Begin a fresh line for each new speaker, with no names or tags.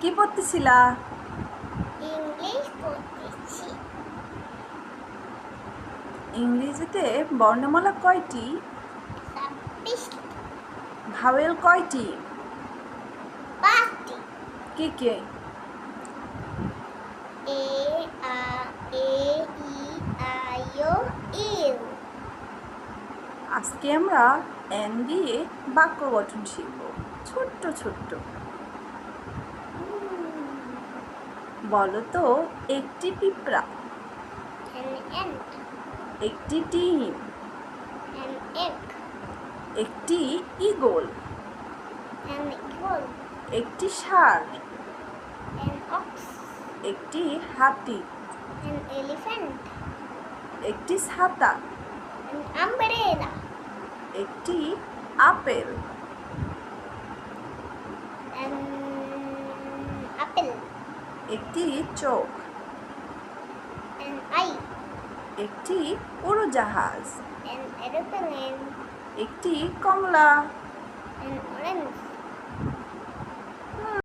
কি পড়তেছিলা?
ইংলিশ পড়তেছি।
ইংরেজিতে বর্ণমালা কয়টি? ভাওয়েল কয়টি?
পাঁচটি।
কে কে?
A a A E I O U.
আজকে আমরা এন দিয়ে বাক্য গঠন শিখব। ছোট্ট ছোট্ট। বলো তো একটি পিঁপড়া। একটি
an
একটি ইগল একটি ষাঁড়। একটি হাতি। একটি ছাতা একটি আপেল
an apple
একটি চোখ একটি উড়োজাহাজ একটি কমলা